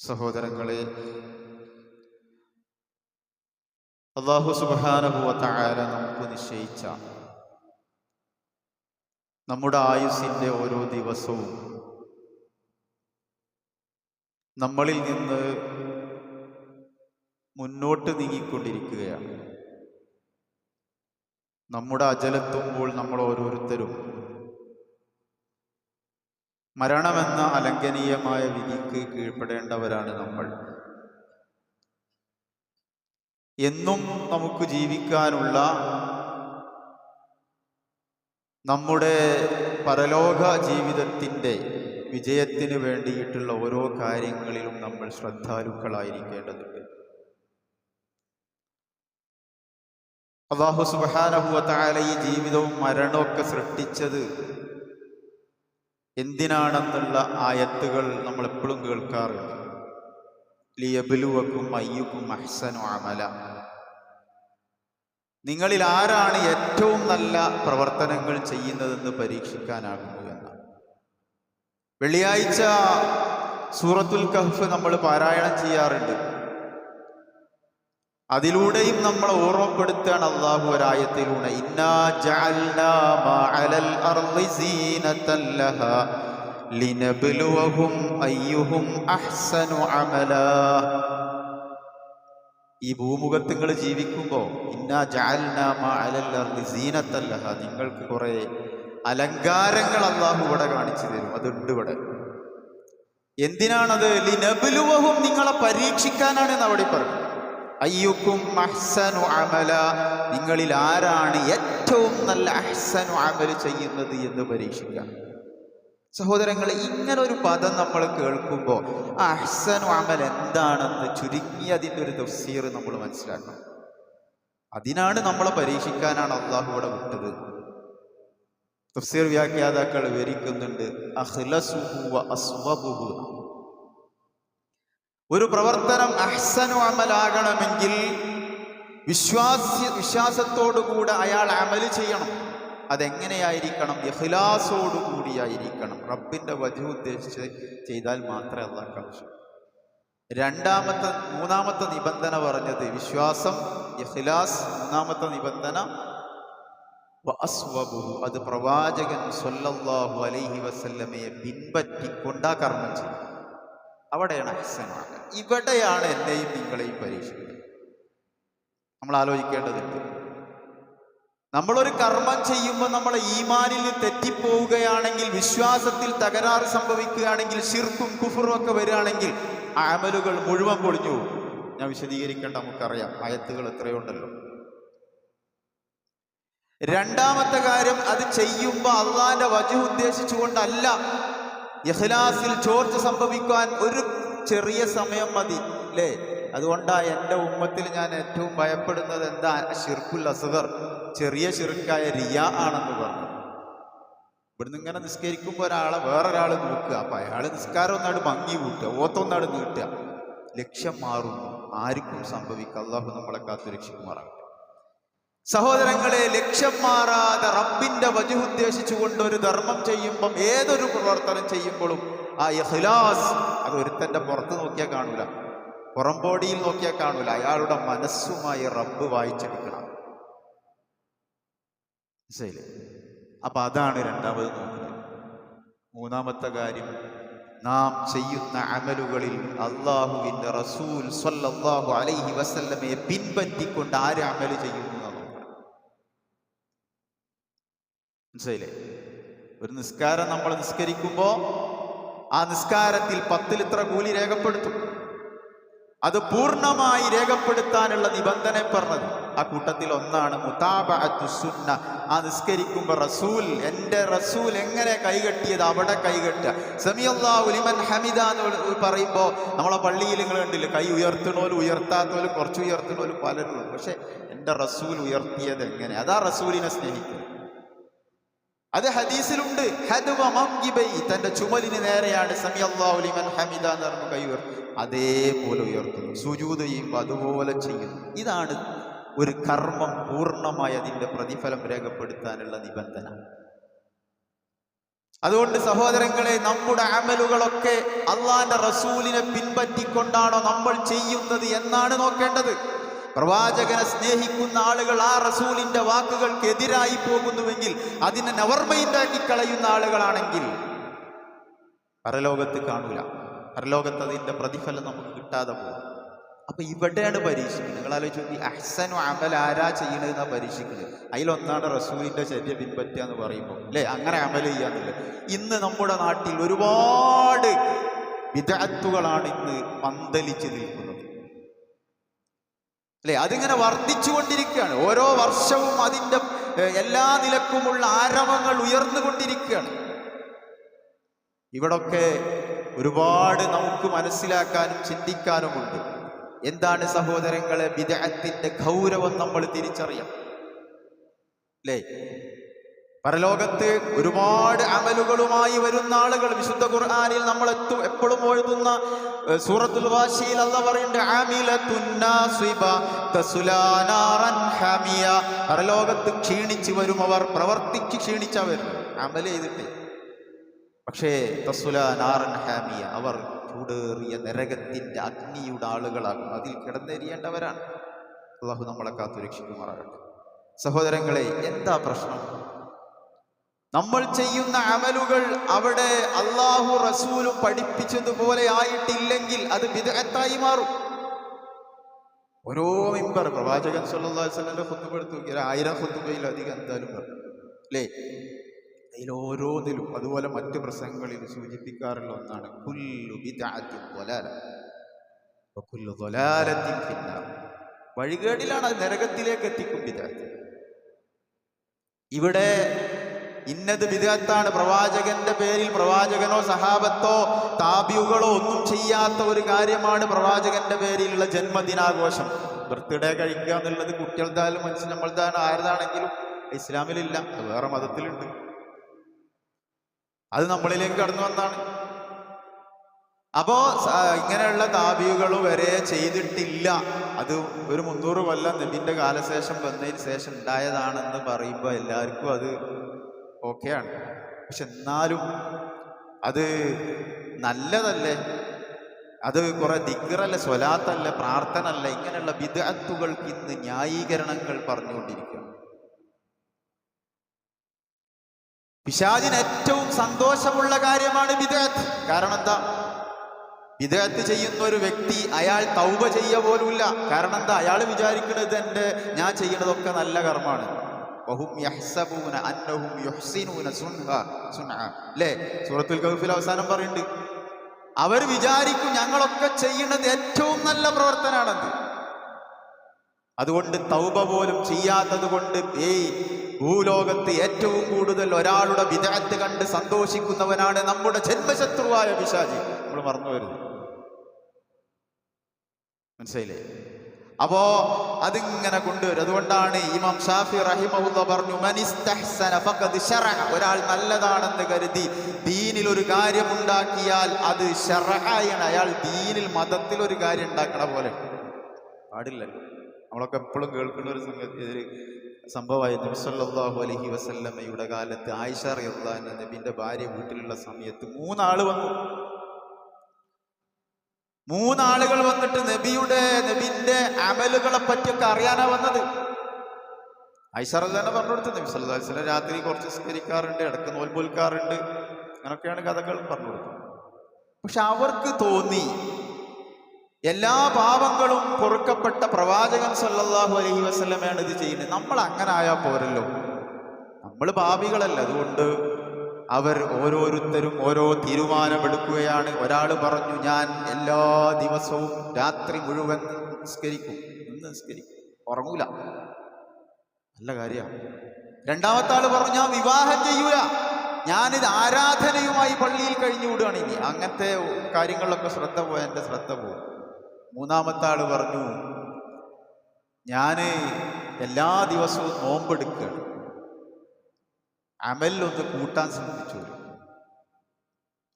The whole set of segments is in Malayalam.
സഹോദരങ്ങളെ അള്ളാഹു സുബാനുഭവത്തായ നമുക്ക് നിശ്ചയിച്ച നമ്മുടെ ആയുസ്സിന്റെ ഓരോ ദിവസവും നമ്മളിൽ നിന്ന് മുന്നോട്ട് നീങ്ങിക്കൊണ്ടിരിക്കുകയാണ്. നമ്മുടെ അജലെത്തുമ്പോൾ നമ്മൾ ഓരോരുത്തരും മരണമെന്ന അലംഘനീയമായ വിധിക്ക് കീഴ്പ്പെടേണ്ടവരാണ് നമ്മൾ. എന്നും നമുക്ക് ജീവിക്കാനുള്ള നമ്മുടെ പരലോക ജീവിതത്തിന്റെ വിജയത്തിന് വേണ്ടിയിട്ടുള്ള ഓരോ കാര്യങ്ങളിലും നമ്മൾ ശ്രദ്ധാലുക്കളായിരിക്കേണ്ടതുണ്ട്. അള്ളാഹു സുബാനഹുവത്തായ ഈ ജീവിതവും മരണമൊക്കെ സൃഷ്ടിച്ചത് എന്തിനാണെന്നുള്ള ആയത്തുകൾ നമ്മൾ എപ്പോഴും കേൾക്കാറുണ്ട്. ലിയബിലുവക്കും അയ്യുക്കും അഹ്സനു അമല. നിങ്ങളിൽ ആരാണ് ഏറ്റവും നല്ല പ്രവർത്തനങ്ങൾ ചെയ്യുന്നതെന്ന് പരീക്ഷിക്കാനാകുന്നു എന്നാണ്. വെള്ളിയാഴ്ച സൂറത്തുൽ കഹ്ഫ് നമ്മൾ പാരായണം ചെയ്യാറുണ്ട്. അതിലൂടെയും നമ്മൾ ഓർമ്മപ്പെടുത്തുകയാണ് അള്ളാഹു ഒരായത്തിലൂടെ. ഈ ഭൂമുഖത്ത് നിങ്ങൾ ജീവിക്കുമ്പോൾ ഇന്നാ ജഅൽനാ മാ അലൽ അർളി സീനത്തൻ ലഹാ നിങ്ങൾക്ക് കുറെ അലങ്കാരങ്ങൾ അള്ളാഹു ഇവിടെ കാണിച്ചു തരും. അതുണ്ട് ഇവിടെ. എന്തിനാണത്? ലിനബ്ലുവഹും നിങ്ങളെ പരീക്ഷിക്കാനാണ് എന്ന് അവിടെ പറഞ്ഞു. അയ്യുക്കും അഹ്സനു അമല. നിങ്ങളിൽ ആരാണ് ഏറ്റവും നല്ല അഹ്സനു അമൽ ചെയ്യുന്നത് എന്ന് പരീക്ഷിക്കാം. സഹോദരങ്ങളെ ഇങ്ങനെ ഒരു പദം നമ്മൾ കേൾക്കുമ്പോൾ ആ അഹ്സനു അമൽ എന്താണെന്ന് ചുരുങ്ങി അതിന്റെ ഒരു തഫ്സീർ നമ്മൾ മനസ്സിലാക്കണം. അതിനാണ് നമ്മളെ പരീക്ഷിക്കാനാണ് അള്ളാഹുവിടെ വിട്ടത്. തഫ്സീർ വ്യാഖ്യാതാക്കൾ വിവരിക്കുന്നുണ്ട് അഹ്ലസുഹു അസ്വബുഹു. ഒരു പ്രവർത്തനം അഹ്സനു അമലാകണമെങ്കിൽ വിശ്വാസ വിശ്വാസത്തോടുകൂടെ അയാൾ അമൽ ചെയ്യണം. അതെങ്ങനെയായിരിക്കണം? യഹ്ലാസോടുകൂടിയായിരിക്കണം റബ്ബിന്റെ വധു ഉദ്ദേശിച്ച് ചെയ്താൽ മാത്രമേ അള്ളാഹ് രണ്ടാമത്തെ മൂന്നാമത്തെ നിബന്ധന പറഞ്ഞത് വിശ്വാസം യഹ്ലാസ് മൂന്നാമത്തെ നിബന്ധന അത് പ്രവാചകൻ സൊല്ലാഹു അലൈഹി വസല്ലമയെ പിൻപറ്റിക്കൊണ്ടാ കർമ്മം ചെയ്യും അവിടെയാണ് അഹ്സനാണ് ഇവിടെയാണ് എന്നെയും നിങ്ങളെയും പരീക്ഷിക്കുന്നത്. നമ്മൾ ആലോചിക്കേണ്ടതുണ്ട്. നമ്മളൊരു കർമ്മം ചെയ്യുമ്പോൾ നമ്മൾ ഈമാനിൽ തെറ്റിപ്പോവുകയാണെങ്കിൽ വിശ്വാസത്തിൽ തകരാറ് സംഭവിക്കുകയാണെങ്കിൽ ശിർക്കും കുഫറും ഒക്കെ വരികയാണെങ്കിൽ അമലുകൾ മുഴുവൻ പൊളിഞ്ഞു ഞാൻ വിശദീകരിക്കേണ്ട നമുക്കറിയാം. അയത്തുകൾ എത്രയുണ്ടല്ലോ. രണ്ടാമത്തെ കാര്യം അത് ചെയ്യുമ്പോൾ അള്ളാന്റെ വജു ഉദ്ദേശിച്ചുകൊണ്ടല്ല ഇഖ്ലാസിൽ ചോർച്ച സംഭവിക്കാൻ ഒരു ചെറിയ സമയം മതി അല്ലേ അതുകൊണ്ടാണ് എന്റെ ഉമ്മത്തിൽ ഞാൻ ഏറ്റവും ഭയപ്പെടുന്നത് എന്താ? ഷിർക്കുൽ അസുഖർ ചെറിയ ഷിർക്കായ റിയ ആണെന്ന് പറഞ്ഞു. ഇവിടുന്ന് ഇങ്ങനെ നിസ്കരിക്കുമ്പോൾ ഒരാളെ വേറൊരാൾ നോക്കുക. അപ്പം അയാൾ നിസ്കാരം ഒന്നാട് ഭംഗി കൂട്ടുക ഓത്തൊന്നാട് നീട്ടുക. ലക്ഷ്യം മാറുന്നു. ആർക്കും സംഭവിക്കുക അള്ളാഹു നമ്മളെ കാത്തു രക്ഷിക്കുമാറാകട്ടെ സഹോദരങ്ങളെ ലക്ഷ്യം മാറാതെ റബ്ബിന്റെ വജു ഉദ്ദേശിച്ചുകൊണ്ട് ഒരു ധർമ്മം ചെയ്യുമ്പം ഏതൊരു പ്രവർത്തനം ചെയ്യുമ്പോഴും ആ ഇഖ്ലാസ് അത് ഒരുത്തന്റെ പുറത്ത് നോക്കിയാൽ കാണൂല. പുറംബോടിയിൽ നോക്കിയാൽ കാണൂല. അയാളുടെ മനസ്സുമായി റബ്ബ് വായിച്ചെടുക്കണം. ശരി അപ്പൊ അതാണ് രണ്ടാമത് നോക്കുന്നത്. മൂന്നാമത്തെ കാര്യം നാം ചെയ്യുന്ന അമലുകളിൽ അള്ളാഹുവിന്റെ റസൂൽ സ്വല്ലല്ലാഹു അലൈഹി വസല്ലമയെ പിൻപറ്റിക്കൊണ്ട് ആര് അമൽ ചെയ്യുന്നു എന്നാ നോക്കണം മനസ്സിലായില്ലേ? ഒരു നിസ്കാരം നമ്മൾ നിസ്കരിക്കുമ്പോൾ ആ നിസ്കാരത്തിൽ പത്തിൽ ഇത്ര കൂലി രേഖപ്പെടുത്തും. അത് പൂർണമായി രേഖപ്പെടുത്താനുള്ള നിബന്ധന പറഞ്ഞത്. ആ കൂട്ടത്തിൽ ഒന്നാണ് മുതാബഅത്തു സുന്ന. ആ നിസ്കരിക്കുമ്പോൾ റസൂൽ എന്റെ റസൂൽ എങ്ങനെ കൈകെട്ടിയത് അവിടെ കൈകെട്ടുക ലിമൻ ഹമിദ എന്ന് പറയുമ്പോൾ നമ്മളെ പള്ളിയിൽ നിങ്ങൾ കണ്ടില്ലേ? കൈ ഉയർത്തണോലും ഉയർത്താത്തോലും കുറച്ച് ഉയർത്തണോലും പലരും പക്ഷേ എന്റെ റസൂൽ ഉയർത്തിയത് എങ്ങനെ? അതാ റസൂലിനെ സ്നേഹിക്കുന്നത്. അത് ഹദീസിലുണ്ട്. തന്റെ ചുമലിന് നേരെയാണ്. അതേപോലെ ഉയർത്തുന്നു. സുജൂത് ചെയ്യുമ്പോൾ അതുപോലെ ചെയ്യുന്നു. ഇതാണ് ഒരു കർമ്മം പൂർണമായി അതിന്റെ പ്രതിഫലം രേഖപ്പെടുത്താനുള്ള നിബന്ധന. അതുകൊണ്ട് സഹോദരങ്ങളെ നമ്മുടെ അമലുകളൊക്കെ അള്ളാന്റെ റസൂലിനെ പിൻപറ്റിക്കൊണ്ടാണോ നമ്മൾ ചെയ്യുന്നത് എന്നാണ് നോക്കേണ്ടത്. പ്രവാചകനെ സ്നേഹിക്കുന്ന ആളുകൾ ആ റസൂലിന്റെ വാക്കുകൾക്ക് എതിരായി പോകുന്നുവെങ്കിൽ അതിനെ നവർമ്മയുണ്ടാക്കി കളയുന്ന ആളുകളാണെങ്കിൽ പരലോകത്ത് കാണൂല. പരലോകത്ത് അതിന്റെ പ്രതിഫലം നമുക്ക് കിട്ടാതെ പോകും. അപ്പൊ ഇവിടെയാണ് പരീക്ഷിക്കുന്നത്. നിങ്ങൾ ആലോചിച്ചു അഹ്സനു അമൽ ആരാ ചെയ്യണതെന്നാ പരീക്ഷിക്കുന്നത്. അതിലൊന്നാണ് റസൂലിന്റെ ചര്യ പിൻപറ്റുക എന്ന് പറയുമ്പോൾ അല്ലേ? അങ്ങനെ അമൽ ചെയ്യാന്നില്ല ഇന്ന് നമ്മുടെ നാട്ടിൽ ഒരുപാട് വിദഗ്ധുകളാണ് ഇന്ന് പന്തലിച്ച് നിൽക്കുന്നത്. അല്ലെ? അതിങ്ങനെ വർദ്ധിച്ചുകൊണ്ടിരിക്കുകയാണ്. ഓരോ വർഷവും അതിന്റെ എല്ലാ നിലക്കുമുള്ള ആരവങ്ങൾ ഉയർന്നുകൊണ്ടിരിക്കുകയാണ്. ഇവിടൊക്കെ ഒരുപാട് നമുക്ക് മനസ്സിലാക്കാനും ചിന്തിക്കാനുമുണ്ട്. എന്താണ് സഹോദരങ്ങളെ വിദേഹത്തിന്റെ ഗൗരവം നമ്മൾ തിരിച്ചറിയാം അല്ലേ? പരലോകത്ത് ഒരുപാട് അമലുകളുമായി വരുന്ന ആളുകൾ വിശുദ്ധ ഖുർആാനിൽ നമ്മൾ എത്തും എപ്പോഴും എഴുതുന്ന സൂറത്തുൽ വാശിയിൽ അല്ല പറയുന്നുണ്ട് പരലോകത്ത് ക്ഷീണിച്ചു അവർ പ്രവർത്തിച്ച് ക്ഷീണിച്ചവർ അമൽ ചെയ്തിട്ട്. പക്ഷേ തസുല നാറൻ ഹാമിയ അവർ ചൂടേറിയ നരകത്തിന്റെ അഗ്നിയുടെ ആളുകളാകും അതിൽ കിടന്നെരിയേണ്ടവരാണ്. അള്ളാഹു നമ്മളെ കാത്തുരക്ഷിക്കുമാറാകട്ടെ. സഹോദരങ്ങളെ എന്താ പ്രശ്നം? നമ്മൾ ചെയ്യുന്ന അമലുകൾ അവിടെ അള്ളാഹു റസൂലും പഠിപ്പിച്ചതുപോലെ ആയിട്ടില്ലെങ്കിൽ അത് വിദഗ്ധത്തായി മാറും. ഓരോ മിമ്പർ പ്രവാചകൻ സല്ലല്ലാഹു അലൈഹി ആയിരം കുത്തുകയിൽ അധികം എന്തായാലും പറഞ്ഞു അല്ലേ? അതിൽ ഓരോന്നിലും അതുപോലെ മറ്റ് പ്രസംഗങ്ങളിൽ സൂചിപ്പിക്കാറുള്ള ഒന്നാണ് വഴികേടിലാണ് അത് നരകത്തിലേക്ക് എത്തിക്കും ബിദ്അത്ത്. ഇവിടെ ഇന്നത് വിദഗത്താണ് പ്രവാചകന്റെ പേരിൽ പ്രവാചകനോ സഹാബത്തോ താബിയുകളോ ഒന്നും ചെയ്യാത്ത ഒരു കാര്യമാണ് പ്രവാചകന്റെ പേരിലുള്ള ജന്മദിനാഘോഷം. ബർത്ത്ഡേ കഴിക്കുക എന്നുള്ളത് കുട്ടികളുടെ മനുഷ്യൻ നമ്മളുടെ ആരതാണെങ്കിലും ഇസ്ലാമിലില്ല. വേറെ മതത്തിലുണ്ട്. അത് നമ്മളിലേക്ക് കടന്നു വന്നാണ് അപ്പോ ഇങ്ങനെയുള്ള താപികൾ വരെ ചെയ്തിട്ടില്ല. അത് ഒരു മുന്നൂറ് കൊല്ലം നബിന്റെ കാലശേഷം വന്നതിന് ശേഷം ഉണ്ടായതാണെന്ന് പറയുമ്പോൾ എല്ലാവർക്കും അത് ഓക്കെയാണ്. പക്ഷെ എന്നാലും അത് നല്ലതല്ലേ? അത് കുറെ ദിക്കറല്ല സ്വലാത്തല്ല പ്രാർത്ഥന അല്ല ഇങ്ങനെയുള്ള വിദഗ്ധുകൾക്ക് ഇന്ന് ന്യായീകരണങ്ങൾ പറഞ്ഞുകൊണ്ടിരിക്കുക പിശാജിന് ഏറ്റവും സന്തോഷമുള്ള കാര്യമാണ് വിദഗ്ധ്. കാരണം എന്താ? വിദഗ്ധ് ചെയ്യുന്ന ഒരു വ്യക്തി അയാൾ തൗബ ചെയ്യ പോലുമില്ല. കാരണം എന്താ? അയാൾ വിചാരിക്കുന്നത് എന്റെ ഞാൻ ചെയ്യുന്നതൊക്കെ നല്ല കർമ്മമാണ്. അല്ലേ സൂറത്തുൽ കഹ്ഫിൽ അവസാനം പറയുന്നുണ്ട് അവർ വിചാരിക്കും ഞങ്ങളൊക്കെ ചെയ്യുന്നത് ഏറ്റവും നല്ല പ്രവർത്തനമാണെന്ന്. അതുകൊണ്ട് തൗബ പോലും ചെയ്യാത്തത് കൊണ്ട് ഏയ് ഭൂലോകത്ത് ഏറ്റവും കൂടുതൽ ഒരാളുടെ വിദഗ്ധ കണ്ട് സന്തോഷിക്കുന്നവനാണ് നമ്മുടെ ജന്മശത്രുവായ പിശാചി. നമ്മൾ മറന്നു വരുന്നത് മനസ്സിലായില്ലേ? അപ്പോ അതിങ്ങനെ കൊണ്ടുവരും. അതുകൊണ്ടാണ് ഇമാം ഷാഫി റഹിമഹുല്ല പറഞ്ഞു. ഒരാൾ നല്ലതാണെന്ന് കരുതി ദീനിൽ ഒരു കാര്യം ഉണ്ടാക്കിയാൽ അത് ഷറഹായാണ് അയാൾ ദീനിൽ മതത്തിൽ ഒരു കാര്യം ഉണ്ടാക്കണ പോലെ. പാടില്ല. നമ്മളൊക്കെ എപ്പോഴും കേൾക്കുന്ന ഒരു സംഗതി ഒരു സംഭവമായി നബിസല്ലാഹു അലഹി വസല്ലമ്മയുടെ കാലത്ത് ആയിഷ റിയുള്ള നബിന്റെ ഭാര്യ വീട്ടിലുള്ള സമയത്ത് മൂന്നാൾ വന്നു. മൂന്നാളുകൾ വന്നിട്ട് നബിയുടെ നബിന്റെ അമലുകളെ പറ്റിയൊക്കെ അറിയാനാ വന്നത്. ഐഷറല്ലാനെ പറഞ്ഞു കൊടുത്തു നബി വസല്ലം രാത്രി കുറച്ച് സ്കരിക്കാറുണ്ട് ഇടയ്ക്ക് നോൽപോൽക്കാറുണ്ട് അങ്ങനൊക്കെയാണ് കഥകൾ പറഞ്ഞു കൊടുത്തത്. പക്ഷെ അവർക്ക് തോന്നി എല്ലാ പാപങ്ങളും പൊറുക്കപ്പെട്ട പ്രവാചകൻ സല്ലാഹു അലഹി വസല്ലമയാണ് ഇത് ചെയ്യുന്നത്. നമ്മൾ അങ്ങനെ ആയാൽ പോരല്ലോ. നമ്മൾ പാപികളല്ല. അതുകൊണ്ട് അവർ ഓരോരുത്തരും ഓരോ തീരുമാനമെടുക്കുകയാണ്. ഒരാൾ പറഞ്ഞു ഞാൻ എല്ലാ ദിവസവും രാത്രി മുഴുവൻ നിസ്കരിക്കും. ഇന്ന് നിസ്കരിക്കും. ഉറങ്ങൂല. നല്ല കാര്യമാണ് രണ്ടാമത്തെ ആൾ പറഞ്ഞു ഞാൻ വിവാഹം ചെയ്യൂല. ഞാനിത് ആരാധനയുമായി പള്ളിയിൽ കഴിഞ്ഞു വിടുകയാണ് ഇനി. അങ്ങനത്തെ കാര്യങ്ങളിലൊക്കെ ശ്രദ്ധ പോയ എന്റെ ശ്രദ്ധ പോകും. മൂന്നാമത്തെ ആൾ പറഞ്ഞു ഞാൻ എല്ലാ ദിവസവും നോമ്പെടുക്കുകയാണ്. അമലിലൊന്ന് കൂട്ടാൻ ശ്രമിച്ചു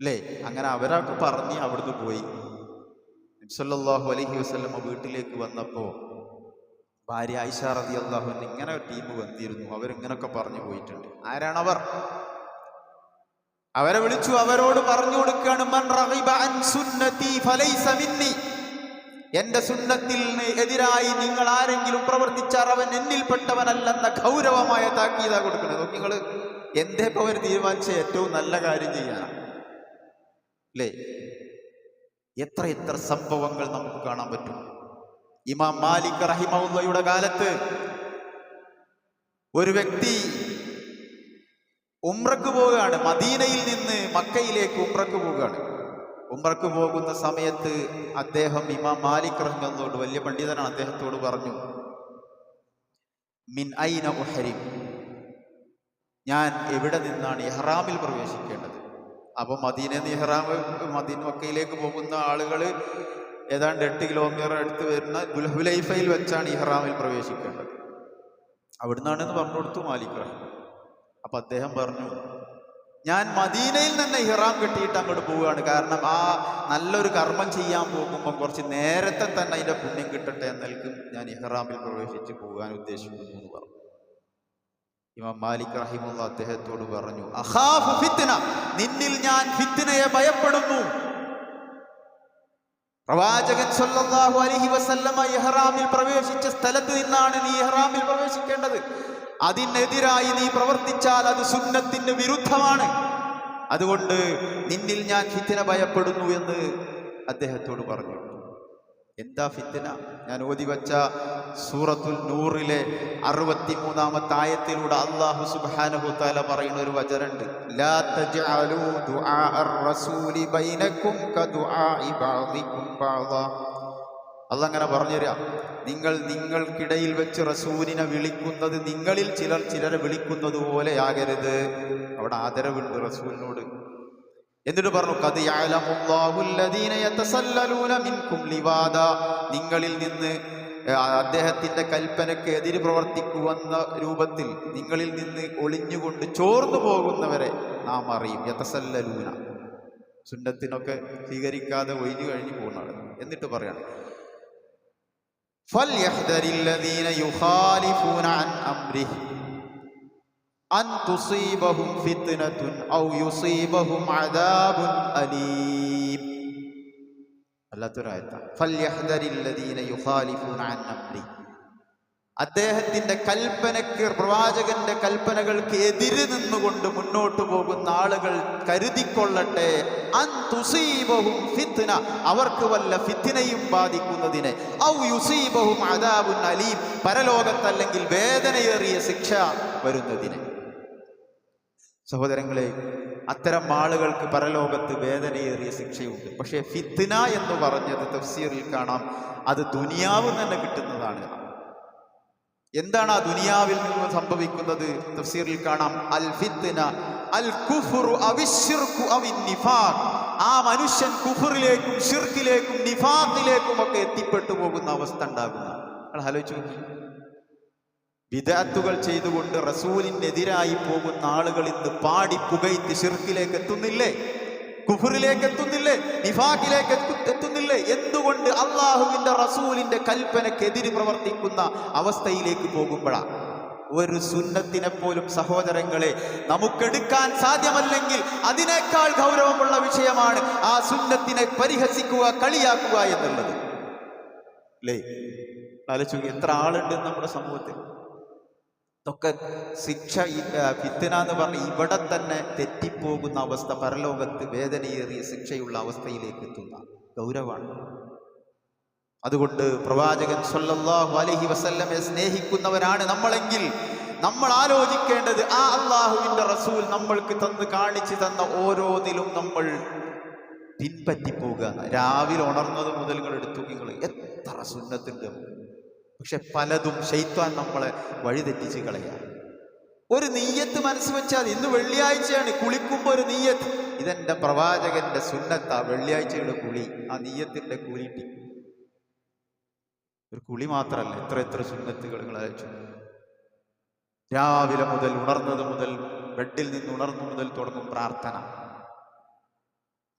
അല്ലേ? അങ്ങനെ അവരൊക്കെ പറഞ്ഞ് അവിടുന്ന് പോയി. നബ്സല്ലാഹു അലൈഹി വസല്ലമ വീട്ടിലേക്ക് വന്നപ്പോൾ ഭാര്യ ഐഷ റതി അള്ളാഹുവിന് ഇങ്ങനെ ടീം വന്നിരുന്നു. അവരിങ്ങനൊക്കെ പറഞ്ഞു പോയിട്ടുണ്ട്. ആരാണവർ അവരെ വിളിച്ചു അവരോട് പറഞ്ഞു കൊടുക്കുകയാണ്. എന്റെ സുന്നത്തിൽ എതിരായി നിങ്ങൾ ആരെങ്കിലും പ്രവർത്തിച്ചാൽ അവൻ എന്നിൽപ്പെട്ടവനല്ലെന്ന ഗൗരവമായ താക്കീത കൊടുക്കണത് നോക്കി നിങ്ങൾ എന്തേ പവർ തീരുമാനിച്ച ഏറ്റവും നല്ല കാര്യം ചെയ്യാനാണ് അല്ലേ എത്ര എത്ര സംഭവങ്ങൾ നമുക്ക് കാണാൻ പറ്റും. ഇമാം മാലിക് റഹിമയുടെ കാലത്ത് ഒരു വ്യക്തി ഉംറക്ക് പോവുകയാണ്. മദീനയിൽ നിന്ന് മക്കയിലേക്ക് ഉംറക്ക് പോവുകയാണ്. ഉംറക്ക് പോകുന്ന സമയത്ത് അദ്ദേഹം ഇമാം മാലിക് റഹ്മത്തോട് വലിയ പണ്ഡിതനാണ് അദ്ദേഹത്തോട് പറഞ്ഞു മിൻ ഐന ഉഹരിം ഞാൻ എവിടെ നിന്നാണ് ഇഹ്റാമിൽ പ്രവേശിക്കേണ്ടത്? അപ്പോൾ മദീന ഇഹ്റാം മദീൻ മക്കയിലേക്ക് പോകുന്ന ആളുകൾ ഏതാണ്ട് എട്ട് കിലോമീറ്റർ അടുത്ത് വരുന്ന ദുൽഹുലൈഫയിൽ വെച്ചാണ് ഇഹ്റാമിൽ പ്രവേശിക്കേണ്ടത്. അവിടുന്നാണെന്ന് പറഞ്ഞു കൊടുത്തു മാലിക് റഹ്മാൻ. അപ്പം അദ്ദേഹം പറഞ്ഞു ഞാൻ മദീനയിൽ നിന്ന് ഇഹ്റാം കെട്ടിയിട്ട് അങ്ങോട്ട് പോവുകയാണ്. കാരണം ആ നല്ലൊരു കർമ്മം ചെയ്യാൻ പോകുമ്പോൾ കുറച്ച് നേരത്തെ തന്നെ അതിന്റെ പുണ്യം കിട്ടട്ടെ എന്നൽക്കും ഞാൻ ഇഹ്റാമിൽ പ്രവേശിച്ച് പോകാൻ ഉദ്ദേശിക്കുന്നു എന്ന് പറഞ്ഞു. ഇമാം മാലിക് റഹിമുള്ള അദ്ദേഹത്തോട് പറഞ്ഞു അഹാഫു ഫിത്ന നിന്നിൽ ഞാൻ ഫിത്നയെ ഭയപ്പെടുന്നു. പ്രവാചകൻ സല്ലല്ലാഹു അലൈഹി വസല്ലമ ഇഹ്റാമിൽ പ്രവേശിച്ച സ്ഥലത്ത് നിന്നാണ് നീ ഇഹ്റാമിൽ പ്രവേശിക്കേണ്ടത്. അതിനെതിരായി നീ പ്രവർത്തിച്ചാൽ അത് സുന്നത്തിന് വിരുദ്ധമാണ്. അതുകൊണ്ട് നിന്നിൽ ഞാൻ ഫിത്തിന ഭയപ്പെടുന്നു എന്ന് അദ്ദേഹത്തോട് പറഞ്ഞു. എന്താ ഫിത്തന? ഞാൻ ഓതി വച്ച സൂറത്തുൽ നൂറിലെ അറുപത്തി മൂന്നാമത്തെ ആയത്തിലൂടെ അള്ളാഹു സുബാനഹു താല പറയുന്ന ഒരു വചനുണ്ട്. അതങ്ങനെ പറഞ്ഞുതരാം. നിങ്ങൾ നിങ്ങൾക്കിടയിൽ വെച്ച് റസൂലിനെ വിളിക്കുന്നത് നിങ്ങളിൽ ചിലർ ചിലരെ വിളിക്കുന്നത് പോലെ ആകരുത്. അവിടെ ആദരവുണ്ട് റസൂലിനോട്. എന്നിട്ട് പറഞ്ഞു കത് നിങ്ങളിൽ നിന്ന് അദ്ദേഹത്തിന്റെ കൽപ്പനയ്ക്ക് എതിര് പ്രവർത്തിക്കുവന്ന രൂപത്തിൽ നിങ്ങളിൽ നിന്ന് ഒളിഞ്ഞുകൊണ്ട് ചോർന്നു പോകുന്നവരെ നാം അറിയും. യഥസല്ലലൂന സുന്നത്തിനൊക്കെ സ്വീകരിക്കാതെ ഒഴിഞ്ഞു കഴിഞ്ഞു പോകുന്നതാണ് എന്നിട്ട് പറയണം ഫൽ യഹ്ദരില്ലദീന യുഖാലിഫൂന അൻ അംരിഹി. അൻ ഫിത്നതുൻ ഔ യുസീബഹും അദാബുൻ അലീം. അല്ലാത്തൊരായത്താണ് ഫല്യഹ്ദരില്ലദീന യുഖാലിഫൂന അൻ അംരി. അദ്ദേഹത്തിന്റെ കൽപ്പനയ്ക്ക് പ്രവാചകന്റെ കൽപ്പനകൾക്ക് എതിര് നിന്നുകൊണ്ട് മുന്നോട്ട് പോകുന്ന ആളുകൾ കരുതിക്കൊള്ളട്ടെ. അൻതുസീബഹും ഫിത്ന. അവർക്ക് വല്ല ഫിത്നയും ബാധിക്കുന്നതിനെ. ഔ യുസീബഹും അദാബുൻ അലീം. പരലോകത്തല്ലെങ്കിൽ വേദനയേറിയ ശിക്ഷ വരുന്നതിനെ. സഹോദരങ്ങളെ അത്തരം ആളുകൾക്ക് പരലോകത്ത് വേദനയേറിയ ശിക്ഷയുണ്ട്. പക്ഷേ ഫിത്തിന എന്ന് പറഞ്ഞത് തഫ്സീറിൽ കാണാം. അത് ദുനിയാവ് തന്നെ കിട്ടുന്നതാണ്. എന്താണ് ആ ദുനിയാവിൽ നിന്ന് സംഭവിക്കുന്നത്? തഫ്സീറിൽ കാണാം. അൽ ഫിത്തിന അൽ കുഫുർ അവിശ്ശിർക്കു അവിൻ നിഫാഖ്. ആ മനുഷ്യൻ കുഫറിലേക്കും ഷിർക്കിലേക്കും നിഫാത്തിലേക്കും ഒക്കെ എത്തിപ്പെട്ടു പോകുന്ന അവസ്ഥ ഉണ്ടാകുന്ന ആലോചിച്ച് നോക്കി. വിദാത്തുകൾ ചെയ്തുകൊണ്ട് റസൂലിനെതിരായി പോകുന്ന ആളുകൾ ഇന്ന് പാടി പുകയ്ത്ത് ഷിർക്കിലേക്ക് എത്തുന്നില്ലേ? കുഫറിലേക്ക് എത്തുന്നില്ലേ? നിഫാഖിലേക്ക് എത്തുന്നില്ലേ? എന്തുകൊണ്ട് അള്ളാഹുവിന്റെ റസൂലിന്റെ കൽപ്പനക്കെതിര് പ്രവർത്തിക്കുന്ന അവസ്ഥയിലേക്ക് പോകുമ്പോഴാണ് ഒരു സുന്നത്തിനെ പോലും സഹോദരങ്ങളെ നമുക്കെടുക്കാൻ സാധ്യമല്ലെങ്കിൽ അതിനേക്കാൾ ഗൗരവമുള്ള വിഷയമാണ് ആ സുന്നത്തിനെ പരിഹസിക്കുക കളിയാക്കുക എന്നുള്ളത്. അല്ലേ ആലോചിക്കുക എത്ര ആളുണ്ട് നമ്മുടെ സമൂഹത്തിൽ? ഇതൊക്കെ ശിക്ഷ ഫിത്തന എന്ന് പറഞ്ഞ് ഇവിടെ തന്നെ തെറ്റിപ്പോകുന്ന അവസ്ഥ പരലോകത്ത് വേദനയേറിയ ശിക്ഷയുള്ള അവസ്ഥയിലേക്ക് എത്തുന്ന ഗൗരവമാണ്. അതുകൊണ്ട് പ്രവാചകൻ സല്ലല്ലാഹു അലൈഹി വസല്ലമയെ സ്നേഹിക്കുന്നവരാണ് നമ്മളെങ്കിൽ നമ്മൾ ആലോചിക്കേണ്ടത് ആ അള്ളാഹുവിന്റെ റസൂൽ നമ്മൾക്ക് തന്ന് കാണിച്ചു തന്ന ഓരോന്നിലും നമ്മൾ പിൻപറ്റി പോകുക രാവിലെ ഉണർന്നത് മുതൽ നിങ്ങൾ എടുത്തു നിങ്ങൾ എത്ര സുന്നത്തുണ്ട്. പക്ഷെ പലതും ശൈത്വാൻ നമ്മളെ വഴിതെറ്റിച്ച് കളയാം. ഒരു നീയത്ത് മനസ്സ് വെച്ചാൽ ഇന്ന് വെള്ളിയാഴ്ചയാണ് കുളിക്കുമ്പോൾ ഒരു നീയത്ത്. ഇതെന്റെ പ്രവാചകന്റെ സുന്നത്താ വെള്ളിയാഴ്ചയുടെ കുളി. ആ നീയത്തിന്റെ കൂലിട്ടി ഒരു കുളി മാത്രമല്ല എത്ര എത്ര സുന്നത്തുകൾ നിങ്ങൾ അയച്ചു. രാവിലെ മുതൽ ഉണർന്നത് മുതൽ ബെഡിൽ നിന്ന് ഉണർന്നു മുതൽ തുടങ്ങും പ്രാർത്ഥന.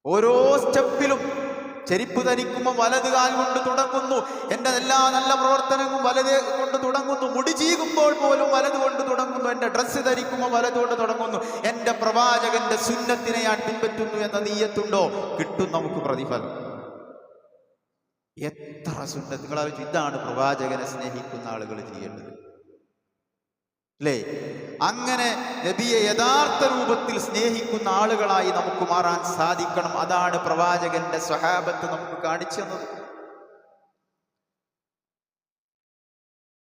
ഓരോ സ്റ്റെപ്പിലും ചെരിപ്പ് ധരിക്കുമ്പോൾ വലത് കാൽ കൊണ്ട് തുടങ്ങുന്നു. എന്റെ എല്ലാ നല്ല പ്രവർത്തനവും വലത് കൊണ്ട് തുടങ്ങുന്നു. മുടി ചീകുമ്പോൾ പോലും വലത് കൊണ്ട് തുടങ്ങുന്നു. എന്റെ ഡ്രസ്സ് ധരിക്കുമ്പോൾ വലത് കൊണ്ട് തുടങ്ങുന്നു. എന്റെ പ്രവാചകന്റെ സുന്നത്തിനെ ഞാൻ പിൻപറ്റുന്നു എന്ന നീയത്തുണ്ടോ? കിട്ടും നമുക്ക് പ്രതിഫലം. എത്ര സുന്നത്തുകൾ ആലോചിച്ചു ഇതാണ് പ്രവാചകനെ സ്നേഹിക്കുന്ന ആളുകൾ ചെയ്യേണ്ടത്. അല്ലേ അങ്ങനെ നബിയെ യഥാർത്ഥ രൂപത്തിൽ സ്നേഹിക്കുന്ന ആളുകളായി നമുക്ക് മാറാൻ സാധിക്കണം. അതാണ് പ്രവാചകന്റെ സ്വഹാബത്ത് നമുക്ക് കാണിച്ചു തന്നത്.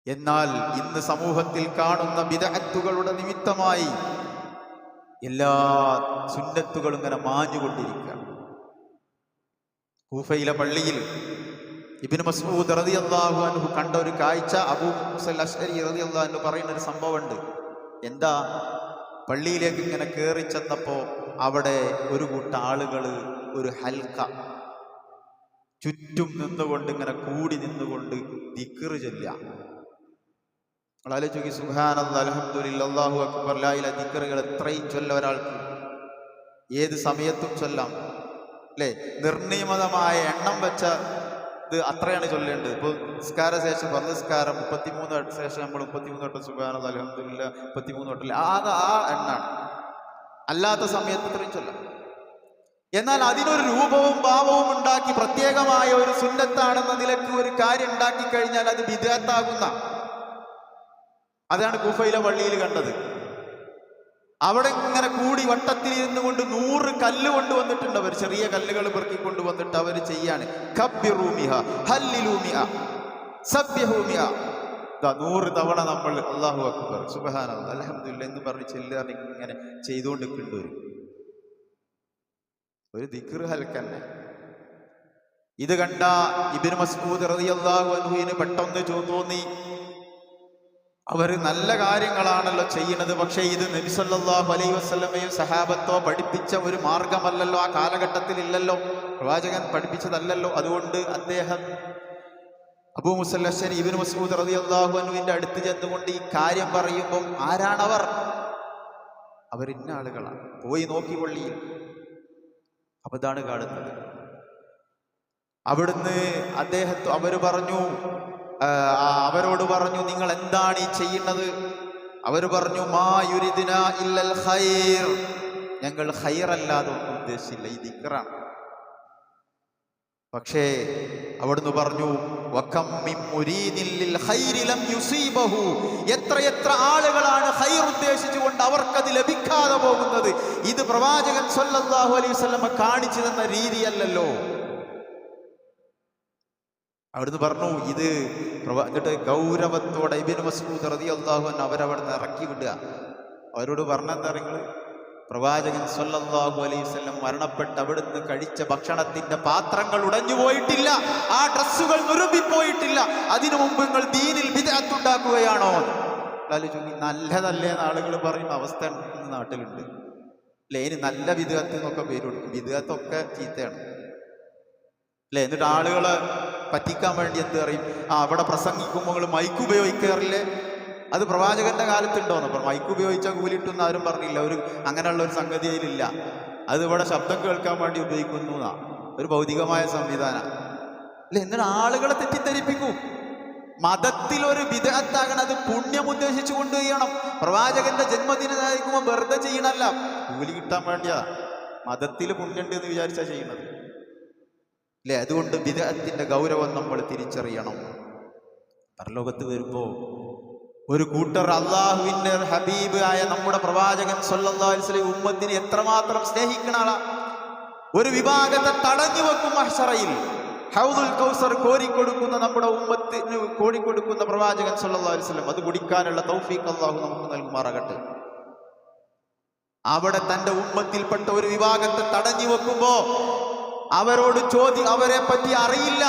എന്നാൽ ഇന്ന് സമൂഹത്തിൽ കാണുന്ന വിദഗ്ധുകളുടെ നിമിത്തമായി എല്ലാ സുന്നത്തുകളും ഇങ്ങനെ മാഞ്ഞുകൊണ്ടിരിക്കുക കൂഫയിലെ പള്ളിയിൽ ഇബിന് മസ്ഊദ് റളിയല്ലാഹു അൻഹു കണ്ട ഒരു കാഴ്ച അബൂ മുസൽ അഷ്അരി റളിയല്ലാഹു എന്ന് പറയുന്ന ഒരു സംഭവമുണ്ട്. എന്താ? പള്ളിയിലേക്ക് ഇങ്ങനെ കയറി ചെന്നപ്പോ അവിടെ ഒരു കൂട്ടം ആളുകൾ ഒരു ഹൽക്ക ചുറ്റും നിന്നുകൊണ്ട് ഇങ്ങനെ കൂടി നിന്നുകൊണ്ട് ദിക്കറ് ആലോചിച്ച് സുഹാനല്ലാ അൽഹംദുലില്ലാ അല്ലാഹു അക്ബർ ലായില ദിക്കറുകൾ എത്രയും ചൊല്ല ഒരാൾക്ക്. ഏത് സമയത്തും ചൊല്ലാം. അല്ലേ? നിർണിയമതമായ എണ്ണം വെച്ച ഇത് അത്രയാണ് ചൊല്ലേണ്ടത്. ഇപ്പോൾ നിസ്കാര ശേഷം പറഞ്ഞ നിസ്കാരം മുപ്പത്തിമൂന്ന് ശേഷം നമ്മൾ മുപ്പത്തിമൂന്ന് വട്ടം സുഖാന അലഹമില്ല മുപ്പത്തിമൂന്ന് വട്ടം ആകെ ആ എണ്ണാണ്. അല്ലാത്ത സമയത്ത് ഇത്രയും ചൊല്ലാം. എന്നാൽ അതിനൊരു രൂപവും ഭാവവും ഉണ്ടാക്കി പ്രത്യേകമായ ഒരു സുന്നത്താണെന്ന നിലയ്ക്ക് ഒരു കാര്യം ഉണ്ടാക്കി കഴിഞ്ഞാൽ അത് വിദേത്താകുന്ന അതാണ് ഗുഫയിലെ പള്ളിയിൽ കണ്ടത്. അവിടെ ഇങ്ങനെ കൂടി വട്ടത്തിൽ ഇരുന്നു കൊണ്ട് നൂറ് കല്ല് കൊണ്ടുവന്നിട്ടുണ്ട് അവർ ചെറിയ കല്ലുകൾ പെറുക്കി കൊണ്ടുവന്നിട്ട് അവർ ചെയ്യാണ്. നൂറ് തവണ നമ്മൾ അള്ളാഹു അക്ബർ സുബഹാന അലഹമില്ല എന്ന് പറഞ്ഞ് ചെല്ലാൻ ഇങ്ങനെ ചെയ്തുകൊണ്ട് ഒരു ഒരു ദിക്ർ ഹൽക്കന്നെ. ഇത് കണ്ട ഇബിന് മസ്കൂദ് റളിയല്ലാഹു അൻഹുവിന് പെട്ടെന്ന് തോന്നി. അവർ നല്ല കാര്യങ്ങളാണല്ലോ ചെയ്യുന്നത്. പക്ഷേ ഇത് നബിസല്ലാഹു അലൈ വസ്ലമയും സഹാബത്തോ പഠിപ്പിച്ച ഒരു മാർഗമല്ലല്ലോ. ആ കാലഘട്ടത്തിൽ ഇല്ലല്ലോ. പ്രവാചകൻ പഠിപ്പിച്ചതല്ലല്ലോ. അതുകൊണ്ട് അദ്ദേഹം അബൂ മുസല്ലഷൻ ഇബിൻ മസൂദ് റതി അള്ളാഹുവിന്റെ അടുത്ത് ചെന്നുകൊണ്ട് ഈ കാര്യം പറയുമ്പം ആരാണവർ? അവരിന്ന ആളുകളാണ്. പോയി നോക്കി അപ്പൊ ഇതാണ് കാണുന്നത്. അവിടുന്ന് അദ്ദേഹത്തെ അവർ പറഞ്ഞു അവരോട് പറഞ്ഞു നിങ്ങൾ എന്താണ് ഈ ചെയ്യുന്നത്? അവർ പറഞ്ഞു മാ യുരിദിന ഇല്ലൽ ഖൈർ. ഞങ്ങൾ ഹൈറല്ലാതെ ഒന്നും ഉദ്ദേശിച്ചില്ല ഈ ദിക്റാണ്. പക്ഷേ അവിടുന്ന് പറഞ്ഞു എത്രയെത്ര ആളുകളാണ് ഹൈർ ഉദ്ദേശിച്ചുകൊണ്ട് അവർക്കത് ലഭിക്കാതെ പോകുന്നത്. ഇത് പ്രവാചകൻ സല്ലാഹു അലൈഹി കാണിച്ചു തന്ന രീതിയല്ലല്ലോ. അവിടുന്ന് പറഞ്ഞു ഇത് എന്നിട്ട് ഗൗരവത്തോടെ ഇബിന് മസൂദ് റതി അള്ളാഹു അവരവിടുന്ന് ഇറക്കി വിടുക. അവരോട് പറഞ്ഞെന്താ നിങ്ങൾ പ്രവാചകൻ സല്ലല്ലാഹു അലൈഹി വസല്ലം മരണപ്പെട്ട് അവിടുന്ന് കഴിച്ച ഭക്ഷണത്തിന്റെ പാത്രങ്ങൾ ഉടഞ്ഞു പോയിട്ടില്ല. ആ ഡ്രസ്സുകൾ നുരുമ്പിപ്പോയിട്ടില്ല അതിനു മുമ്പ് നിങ്ങൾ ദീനിൽ വിദഗ്ധുണ്ടാക്കുകയാണോ ആലോചിച്ചു നല്ലതല്ലേ എന്ന് ആളുകൾ പറയുന്ന അവസ്ഥ നാട്ടിലുണ്ട്. അല്ലേ? ഇനി നല്ല വിദഗത്ത് എന്നൊക്കെ പേര് കൊടുക്കും. വിദഗത്തൊക്കെ ചീത്തയാണ്. അല്ലേ? എന്നിട്ട് ആളുകളെ പറ്റിക്കാൻ വേണ്ടി എന്ത് പറയും? ആ അവിടെ പ്രസംഗിക്കുമ്പോൾ മൈക്ക് ഉപയോഗിക്കാറില്ലേ? അത് പ്രവാചകന്റെ കാലത്തുണ്ടോന്ന് പറഞ്ഞു. മൈക്ക് ഉപയോഗിച്ചാൽ കൂലിട്ടൊന്നും ആരും പറഞ്ഞില്ല. ഒരു അങ്ങനെയുള്ള ഒരു സംഗതി അതിലില്ല. അത് ഇവിടെ ശബ്ദം കേൾക്കാൻ വേണ്ടി ഉപയോഗിക്കുന്നു ഒരു ഭൗതികമായ സംവിധാനം. അല്ലെ? എന്നിട്ട് ആളുകളെ തെറ്റിദ്ധരിപ്പിക്കും. മതത്തിൽ ഒരു വിദഗത്താകണം അത് പുണ്യം ഉദ്ദേശിച്ചു കൊണ്ട് ചെയ്യണം. പ്രവാചകന്റെ ജന്മദിനമായിരിക്കുമ്പോൾ വെറുതെ ചെയ്യണല്ല. കൂലി കിട്ടാൻ വേണ്ടിയാ. മതത്തിൽ പുണ്യമുണ്ട് എന്ന് വിചാരിച്ചാ ചെയ്യണത് അല്ലേ അതുകൊണ്ട് വിദഗ്ധത്തിന്റെ ഗൗരവം നമ്മൾ തിരിച്ചറിയണം. പരലോകത്ത് വരുമ്പോൾ ഒരു കൂട്ടർ അള്ളാഹുവിന്റെ ഹബീബ് ആയ നമ്മുടെ പ്രവാചകൻ സല്ലല്ലാഹു അലൈഹി വസല്ലം ഉമ്മത്തിനെ എത്രമാത്രം സ്നേഹിക്കണ ഒരു വിഭാഗത്തെ തടഞ്ഞു വെക്കും അഹ്സറയിൽ ഹൗദുൽ കൗസർ കോരിക്കൊടുക്കുന്ന നമ്മുടെ ഉമ്മത്തിന് കോരിക്കൊടുക്കുന്ന പ്രവാചകൻ സല്ലാ അലൈഹി വസല്ലം അത് കുടിക്കാനുള്ള തൗഫീഖ് അള്ളാഹു നമുക്ക് നൽകുമാറാകട്ടെ. അവിടെ തന്റെ ഉമ്മത്തിൽപ്പെട്ട ഒരു വിഭാഗത്തെ തടഞ്ഞു വെക്കുമ്പോ അവരോട് ചോദ്യം അവരെ പറ്റി അറിയില്ല.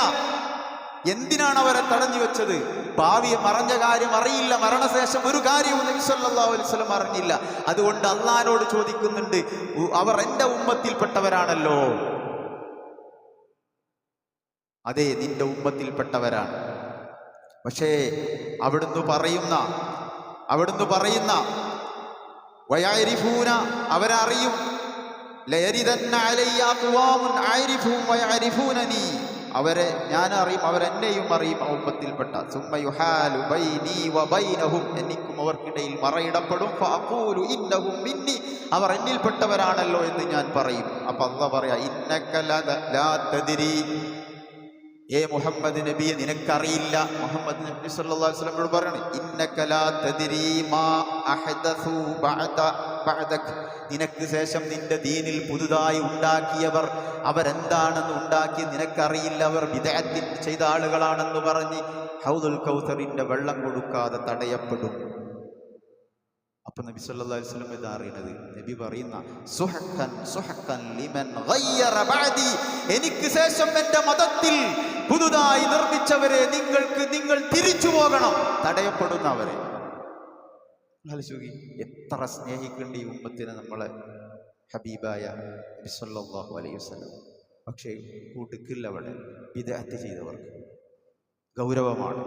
എന്തിനാണ് അവരെ തടഞ്ഞു വെച്ചത്? ഭാവി മറഞ്ഞ കാര്യം അറിയില്ല. മരണശേഷം ഒരു കാര്യവും നബി സല്ലല്ലാഹു അലൈഹി വസല്ലം അറിഞ്ഞില്ല. അതുകൊണ്ട് അള്ളഹാനോട് ചോദിക്കുന്നുണ്ട് അവർ എന്റെ ഉമ്മത്തിൽപ്പെട്ടവരാണല്ലോ. അതെ നിന്റെ ഉമ്മത്തിൽപ്പെട്ടവരാണ്. പക്ഷേ അവിടുന്ന് പറയുന്ന അവിടുന്ന് പറയുന്ന വയാരിഫൂന അവരറിയും. അവരെ ഞാൻ അറിയും അവരെന്നെയും അറിയും ഔപ്പത്തിൽപ്പെട്ട എനിക്കും അവർക്കിടയിൽ മറയിടപ്പെടും. അവർ എന്നിൽപ്പെട്ടവരാണല്ലോ എന്ന് ഞാൻ പറയും. അപ്പൊ അല്ല പറയാ ഇന്നക ലദ- ലാ തദ്രി. ഏ മുഹമ്മദ് നബിയെ നിനക്കറിയില്ല? മുഹമ്മദ് നബി സല്ലല്ലാഹു അലൈഹി വസല്ലം ബഅദ ബഅദക്. നിനക്ക് ശേഷം നിന്റെ ദീനിൽ പുതുതായി ഉണ്ടാക്കിയവർ അവരെന്താണെന്ന് ഉണ്ടാക്കി നിനക്കറിയില്ല അവർ വിദേഹത്തിൽ ചെയ്ത ആളുകളാണെന്ന് പറഞ്ഞ് ഹൗദുൽ കൗസറിന്റെ വെള്ളം കൊടുക്കാതെ തടയപ്പെടും. അപ്പൊ നബി സല്ലല്ലാഹു അലൈഹി വസല്ലം ഇത് അറിയണത്. നബി പറയുന്ന സുഹക്കൻ സുഹക്കൻ ലിമൻ ഗയ്യറ എനിക്ക് ശേഷം എന്റെ മതത്തിൽ പുതുതായി നിർമ്മിച്ചവരെ നിങ്ങൾക്ക് നിങ്ങൾ തിരിച്ചു പോകണം. തടയപ്പെടുന്നവരെ. എത്ര സ്നേഹിക്കേണ്ട ഈ ഉമ്മത്തിനെ നമ്മളെ ഹബീബായ നബി സല്ലല്ലാഹു അലൈഹി വസല്ലം. പക്ഷേ കൂട്ടുക്കില്ല അവിടെ വിദഗ്ധ ചെയ്തവർക്ക് ഗൗരവമാണ്.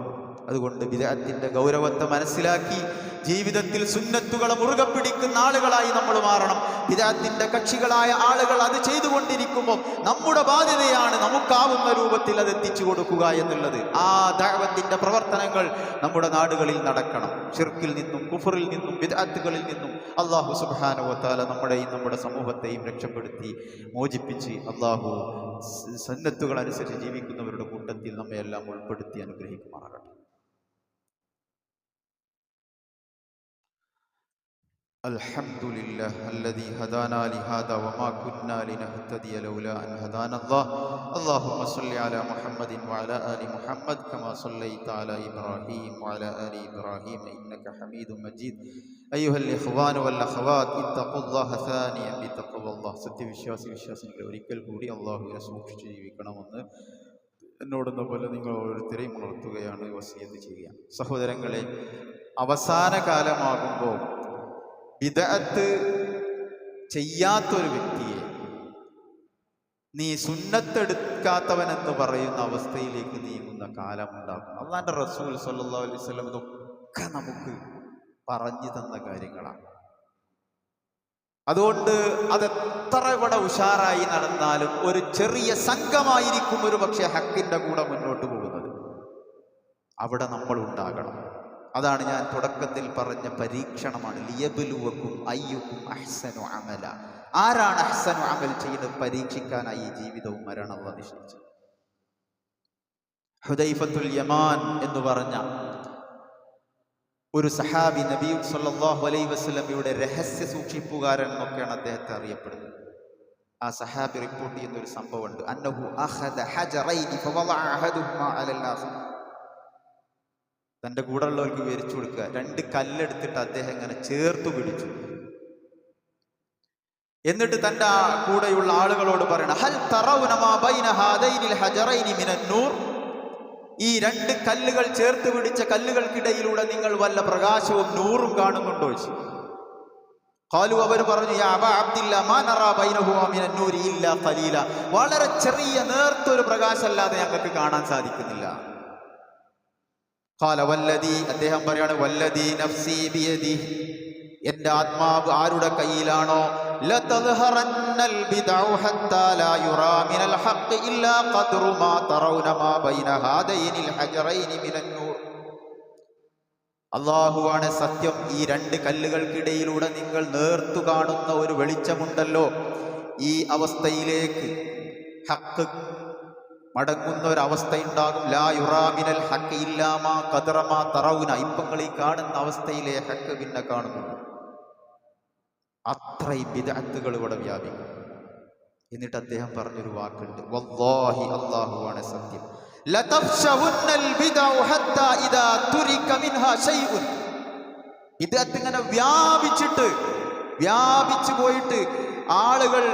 അതുകൊണ്ട് വിദേഹത്തിന്റെ ഗൗരവത്തെ മനസ്സിലാക്കി ജീവിതത്തിൽ സുന്നത്തുകളെ മുറുകെ പിടിക്കുന്ന ആളുകളായി നമ്മൾ മാറണം. വിദേഹത്തിന്റെ കക്ഷികളായ ആളുകൾ അത് ചെയ്തുകൊണ്ടിരിക്കുമ്പോൾ നമ്മുടെ ബാധ്യതയാണ് നമുക്കാവുന്ന രൂപത്തിൽ അത് എത്തിച്ചു കൊടുക്കുക എന്നുള്ളത്. ആ ദൈവത്തിന്റെ പ്രവർത്തനങ്ങൾ നമ്മുടെ നാടുകളിൽ നടക്കണം. ഷിർക്കിൽ നിന്നും കുഫറിൽ നിന്നും വിദാത്തുകളിൽ നിന്നും അള്ളാഹു സുബാനുവത്താല നമ്മുടെയും നമ്മുടെ സമൂഹത്തെയും രക്ഷപ്പെടുത്തി മോചിപ്പിച്ച് അള്ളാഹു സന്നത്തുകൾ അനുസരിച്ച് ജീവിക്കുന്നവരുടെ കൂട്ടത്തിൽ നമ്മയെല്ലാം ഉൾപ്പെടുത്തി അനുഗ്രഹിക്കുമാറാകട്ടെ الحمد لله الذي هدانا لهذا وما كنا لنهتدي لولا أن هدانا الله اللهم صل على محمد وعلى آل محمد كما صليت على إبراهيم وعلى آل إبراهيم إنك حميد مجيد സത്യവിശ്വാസി വിശ്വാസികളെ ഒരിക്കൽ കൂടി അള്ളാഹുവിനെ സൂക്ഷിച്ച് ജീവിക്കണമെന്ന് എന്നോട് പോലെ നിങ്ങൾ ഓരോരുത്തരെയും ഉണർത്തുകയാണ് വസീയത്ത് ചെയ്യുക. സഹോദരങ്ങളെ അവസാന കാലമാകുമ്പോൾ വിദഗത്ത് ചെയ്യാത്തൊരു വ്യക്തിയെ നീ സുന്നത്തെടുക്കാത്തവനെന്ന് പറയുന്ന അവസ്ഥയിലേക്ക് നീങ്ങുന്ന കാലമുണ്ടാകും. അള്ളാന്റെ റസൂൽ സല്ലാ അലൈവല്ലം ഇതൊക്കെ നമുക്ക് പറഞ്ഞു തന്ന കാര്യങ്ങളാണ്. അതുകൊണ്ട് അതെത്ര ഇവിടെ ഉഷാറായി നടന്നാലും ഒരു ചെറിയ സംഘമായിരിക്കും ഒരു പക്ഷേ ഹക്കിന്റെ കൂടെ മുന്നോട്ട് പോകുന്നത്. അവിടെ നമ്മൾ ഉണ്ടാകണം. അതാണ് ഞാൻ തുടക്കത്തിൽ പറഞ്ഞ പരീക്ഷണമാണ്. ലിയബലുവക്കും അയ്യുക്കും അഹ്സനു അമല. ആരാണ് അഹ്സനു അമൽ ചെയ്ത് പരീക്ഷിക്കാനായി ജീവിതവും മരണവും നിശ്ചയിച്ചത് ഹുദൈഫത്തുൽ യമാൻ എന്ന് പറഞ്ഞ ഒരു സഹാബി നബീ സല്ലല്ലാഹു അലൈ വസ്ലമിയുടെ രഹസ്യ സൂക്ഷിപ്പുകാരൻ എന്നൊക്കെയാണ് അദ്ദേഹത്തെ അറിയപ്പെടുന്നത്. ആ സഹാബി റിപ്പോർട്ട് ചെയ്യുന്ന ഒരു സംഭവമുണ്ട്. അന്നഹു ഉള്ളവർക്ക് തന്റെ കൂടെയുള്ളവർക്ക് വിവരിച്ചു കൊടുക്കുക. രണ്ട് കല്ലെടുത്തിട്ട് അദ്ദേഹം ഇങ്ങനെ ചേർത്തു പിടിച്ചു. എന്നിട്ട് തന്റെ ആ കൂടെയുള്ള ആളുകളോട് പറയണം ഹൽ ബൈന ഹജറൈനി ഈ രണ്ട് കല്ലുകൾ ചേർത്ത് പിടിച്ച കല്ലുകൾക്കിടയിലൂടെ നിങ്ങൾ വല്ല പ്രകാശവും നൂറും കാണുന്നുണ്ടോ കാലു അവർ പറഞ്ഞു വളരെ ചെറിയ നേർത്തൊരു പ്രകാശമല്ലാതെ ഞങ്ങൾക്ക് കാണാൻ സാധിക്കുന്നില്ല. കാല വല്ലദി അദ്ദേഹം പറയാണ് വല്ലദി നഫ്സി എന്റെ ആത്മാവ് ആരുടെ കയ്യിലാണോ? അള്ളാഹുവാണ് സത്യം ഈ രണ്ട് കല്ലുകൾക്കിടയിലൂടെ നിങ്ങൾ നേർത്തു കാണുന്ന ഒരു വെളിച്ചമുണ്ടല്ലോ. ഈ അവസ്ഥയിലേക്ക് ഹക്ക് മടങ്ങുന്ന ഒരു അവസ്ഥയുണ്ടാകും ലാ യുറാമിനൽ ഹക്ക് ഇല്ലാമാ കതറമാ തറവുന ഇപ്പങ്ങൾ ഈ കാണുന്ന അവസ്ഥയിലെ ഹക്ക് പിന്നെ കാണുന്നുണ്ട് അത്രയും വിദഗ്ധകൾ ഇവിടെ വ്യാപിക്കും. എന്നിട്ട് അദ്ദേഹം പറഞ്ഞൊരു വാക്കുണ്ട്. വല്ലാഹി അള്ളാഹുവാണ് സത്യം. ഇങ്ങനെ വ്യാപിച്ചിട്ട് വ്യാപിച്ചു പോയിട്ട് ആളുകൾ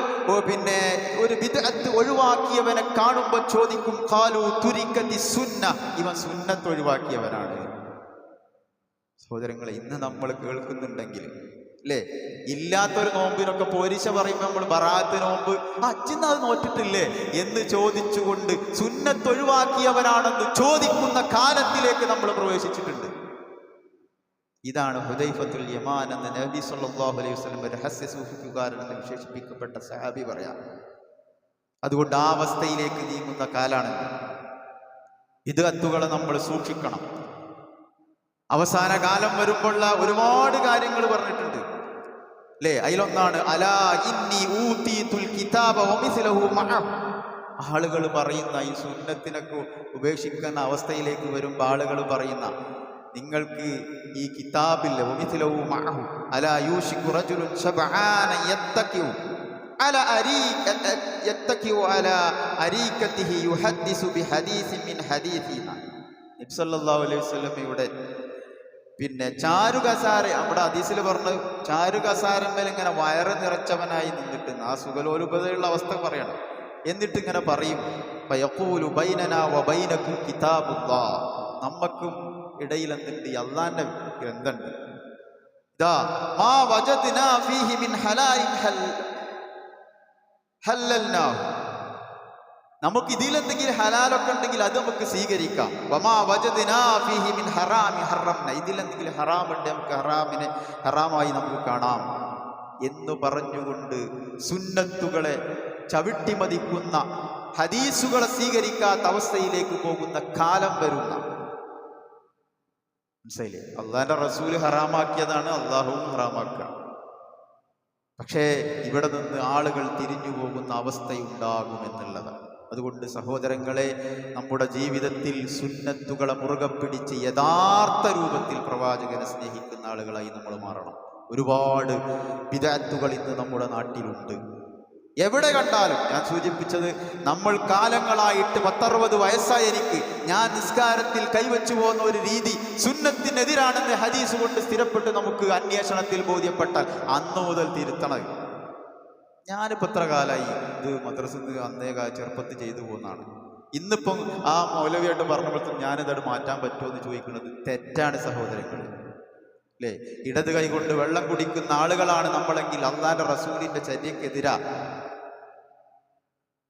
പിന്നെ ഒരു വിദഗ്ധ ഒഴിവാക്കിയവനെ കാണുമ്പോൾ ചോദിക്കും കാലു തുരിക്കതി സുന്ന. ഇവൻ സുന്നത്ത് ഒഴിവാക്കിയവനാണ്. സഹോദരങ്ങളെ ഇന്ന് നമ്മൾ കേൾക്കുന്നുണ്ടെങ്കിൽ അല്ലേ ഇല്ലാത്തൊരു നോമ്പിനൊക്കെ പോരിശ പറയുമ്പോൾ നമ്മൾ ബറാത്ത് നോമ്പ്. അച്ഛന അത് നോറ്റിട്ടില്ലേ? എന്ന് ചോദിച്ചുകൊണ്ട് സുന്നത്തൊഴിവാക്കിയവനാണെന്ന് ചോദിക്കുന്ന കാലത്തിലേക്ക് നമ്മൾ പ്രവേശിച്ചിട്ടുണ്ട്. ഇതാണ് ഹുദൈഫത്തുൽ യമാൻ എന്ന നബി സല്ലല്ലാഹു അലൈഹി വസല്ലം രഹസ്യ സൂഫിക്കുകാരൻ എന്ന് വിശേഷിപ്പിക്കപ്പെട്ട സഹാബി പറയാം. അതുകൊണ്ട് ആ അവസ്ഥയിലേക്ക് നീങ്ങുന്ന കാലാണ് ഇത് കത്തുകളെ നമ്മൾ സൂക്ഷിക്കണം. അവസാന കാലം വരുമ്പോഴുള്ള ഒരുപാട് കാര്യങ്ങൾ പറഞ്ഞിട്ടുണ്ട്. അല്ലേ അതിലൊന്നാണ് ആളുകൾ പറയുന്ന ഈ സുന്നത്തിനൊക്കെ ഉപേക്ഷിക്കുന്ന അവസ്ഥയിലേക്ക് വരുമ്പോൾ ആളുകൾ പറയുന്ന നിങ്ങൾക്ക് ഈ കിതാബില്ല ഒമിസിലവും അലൈഹി വസല്ലമയുടെ പിന്നെ ചാരുകസാര നമ്മുടെ അതീസിൽ പറഞ്ഞ് ചാരുകസാരമ്മൽ ഇങ്ങനെ വയറ് നിറച്ചവനായി നിന്നിട്ട് ആ സുഖലോലുപതയുള്ള അവസ്ഥ പറയണം. എന്നിട്ട് ഇങ്ങനെ പറയും നമ്മക്കും ഇടയിൽ എന്തുണ്ട്? അള്ളാന്റെ ഗ്രന്ഥമുണ്ട്. ഇതാ മാ വജദ്നാ ഫീഹി മിൻ ഹലാലിൻ ഹൽ ഹല്ലൽനാഹു നമുക്ക് ഇതിലെന്തെങ്കിലും ഹലാലൊക്കെ ഉണ്ടെങ്കിൽ അത് നമുക്ക് സ്വീകരിക്കാം. ഇതിലെന്തെങ്കിലും ഹറാമുണ്ട് നമുക്ക് ഹറാമിനെ ഹറാമായി നമുക്ക് കാണാം. എന്ന് പറഞ്ഞുകൊണ്ട് സുന്നത്തുകളെ ചവിട്ടി മതിക്കുന്ന ഹദീസുകളെ സ്വീകരിക്കാത്ത അവസ്ഥയിലേക്ക് പോകുന്ന കാലം വരുന്ന. മനസ്സിലെ അള്ളാന്റെ റസൂൽ ഹറാമാക്കിയതാണ് അള്ളാഹുവും ഹറാമാക്കുക. പക്ഷേ ഇവിടെ നിന്ന് ആളുകൾ തിരിഞ്ഞു പോകുന്ന അവസ്ഥയുണ്ടാകുമെന്നുള്ളതാണ് അതുകൊണ്ട് സഹോദരങ്ങളെ നമ്മുടെ ജീവിതത്തിൽ സുന്നത്തുകളെ മുറുകെ പിടിച്ച് യഥാർത്ഥ രൂപത്തിൽ പ്രവാചകനെ സ്നേഹിക്കുന്ന ആളുകളായി നമ്മൾ മാറണം. ഒരുപാട് വിദഗ്ധകൾ ഇന്ന് നമ്മുടെ നാട്ടിലുണ്ട്. എവിടെ കണ്ടാലും ഞാൻ സൂചിപ്പിച്ചത് നമ്മൾ കാലങ്ങളായിട്ട് പത്തറുപത് വയസ്സായ എനിക്ക് ഞാൻ നിസ്കാരത്തിൽ കൈവച്ചു പോകുന്ന ഒരു രീതി സുന്നത്തിനെതിരാണെന്ന് ഹദീസ് കൊണ്ട് സ്ഥിരപ്പെട്ട് നമുക്ക് അന്വേഷണത്തിൽ ബോധ്യപ്പെട്ടാൽ അന്നു മുതൽ തിരുത്തണം. ഞാനിപ്പോൾ എത്ര കാലമായി ഇത് മദ്രസിന്ന് അന്നേ ചെറുപ്പത്തിൽ ചെയ്തു പോകുന്നതാണ് ഇന്നിപ്പം ആ മൗലവിയായിട്ട് പറഞ്ഞപ്പോഴത്തേക്കും ഞാനിതോട് മാറ്റാൻ പറ്റുമോ എന്ന് ചോദിക്കുന്നത് തെറ്റാണ് സഹോദരങ്ങൾ അല്ലേ ഇടത് കൈ കൊണ്ട് വെള്ളം കുടിക്കുന്ന ആളുകളാണ് നമ്മളെങ്കിൽ അള്ളാന്റെ റസൂലിന്റെ ചര്യക്കെതിരാ.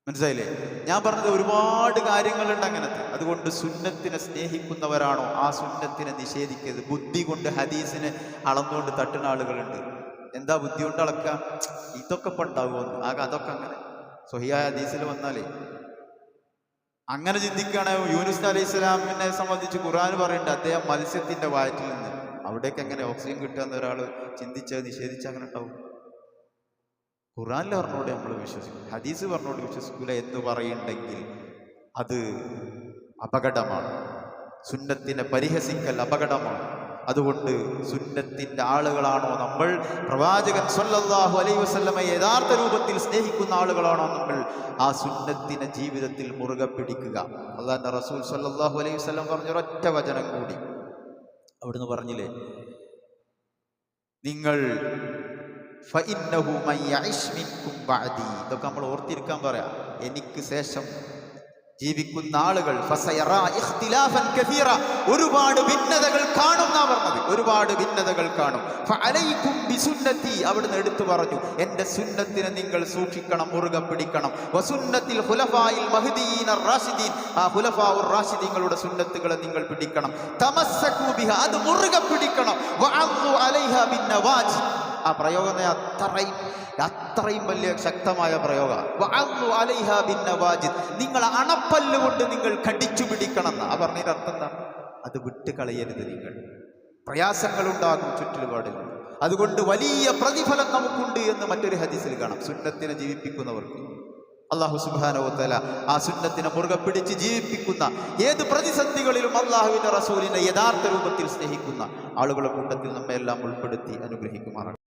മനസ്സിലായില്ലേ? ഞാൻ പറഞ്ഞത് ഒരുപാട് കാര്യങ്ങളുണ്ട് അങ്ങനത്തെ. അതുകൊണ്ട് സുന്നത്തിനെ സ്നേഹിക്കുന്നവരാണോ? ആ സുന്നത്തിനെ നിഷേധിക്കരുത്. ബുദ്ധി കൊണ്ട് ഹദീസിനെ അളന്നുകൊണ്ട് തട്ടുന്ന ആളുകളുണ്ട്. എന്താ ബുദ്ധി കൊണ്ട് അളക്കുക? ഇതൊക്കെ ഇപ്പം ഉണ്ടാവുമെന്ന് ആകെ അതൊക്കെ അങ്ങനെ. സ്വഹിയായ ഹദീസിൽ വന്നാലേ. അങ്ങനെ ചിന്തിക്കുകയാണെങ്കിൽ യൂനുസ് അലൈഹി സ്വലാമിനെ സംബന്ധിച്ച് ഖുർആൻ പറയുന്നുണ്ട് അദ്ദേഹം മത്സ്യത്തിന്റെ വയറ്റിൽ നിന്ന്. അവിടേക്ക് എങ്ങനെ ഓക്സിജൻ കിട്ടുക എന്ന് ഒരാൾ ചിന്തിച്ച് നിഷേധിച്ച് അങ്ങനെ ഉണ്ടാവും. ഖുറാനിൽ പറഞ്ഞോട് നമ്മൾ വിശ്വസിക്കും. ഹദീസ് പറഞ്ഞോട് വിശ്വസിക്കൂല എന്ന് പറയുന്നുണ്ടെങ്കിൽ അത് അപകടമാണ്. സുന്നത്തിനെ പരിഹസിക്കൽ അപകടമാണ്. അതുകൊണ്ട് സുന്നത്തിന്റെ ആളുകളാണോ നമ്മൾ? പ്രവാചകൻ സല്ലല്ലാഹു അലൈഹി വസ്ലമെ യഥാർത്ഥ രൂപത്തിൽ സ്നേഹിക്കുന്ന ആളുകളാണോ നമ്മൾ? ആ സുന്നത്തിനെ ജീവിതത്തിൽ മുറുകെ പിടിക്കുക. അള്ളാന്റെ റസൂൽ സല്ലല്ലാഹു അലൈഹി വസ്ലം പറഞ്ഞ ഒരൊറ്റ വചനം കൂടി. അവിടുന്ന് പറഞ്ഞില്ലേ? നിങ്ങൾ ഇതൊക്കെ നമ്മൾ ഓർത്തിരിക്കാൻ പറയാം. എനിക്ക് ശേഷം ജീവിക്കുന്ന ആളുകൾ ഒരുപാട് ഭിന്നതകൾ കാണും എന്നാ പറഞ്ഞത്. ഒരുപാട് ഭിന്നതകൾ കാണും. ബിസുന്നത്തി അവിടുന്ന് എടുത്തു പറഞ്ഞു. എന്റെ സുന്നത്തിനെ നിങ്ങൾ സൂക്ഷിക്കണം മുറുകെ പിടിക്കണം. വസുന്നത്തിൽ ഖുലഫായിൽ മഹ്ദിയീൻ റാഷിദീൻ. ആ ഖുലഫാഉർ റാഷിദീങ്ങളുടെ സുന്നത്തുകളെ നിങ്ങൾ പിടിക്കണം. തമസ്സകൂ ബിഹ അത് മുറുകെ പിടിക്കണം. ആ പ്രയോഗം അത്രയും അത്രയും വലിയ ശക്തമായ പ്രയോഗം. നിങ്ങൾ അണപ്പല്ല് കൊണ്ട് നിങ്ങൾ കടിച്ചു പിടിക്കണം ആ പറഞ്ഞതിന്റെ അർത്ഥം എന്താ? അത് വിട്ട് കളയരുത് നിങ്ങൾ. പ്രയാസങ്ങൾ ഉണ്ടാകും ചുറ്റുപാടിൽ അതുകൊണ്ട് വലിയ പ്രതിഫലം നമുക്കുണ്ട് എന്ന് മറ്റൊരു ഹദീസിൽ കാണാം. സുന്നത്തിനെ ജീവിപ്പിക്കുന്നവർക്ക്. അള്ളാഹു സുബാനോത്തല ആ സുന്നത്തിനെ മുറുകെ പിടിച്ച് ജീവിപ്പിക്കുന്ന ഏത് പ്രതിസന്ധികളിലും അള്ളാഹുവിന്റെ റസൂലിനെ യഥാർത്ഥ രൂപത്തിൽ സ്നേഹിക്കുന്ന ആളുകളുടെ കൂട്ടത്തിൽ നമ്മെ എല്ലാം ഉൾപ്പെടുത്തി അനുഗ്രഹിക്കുമാറാണ്.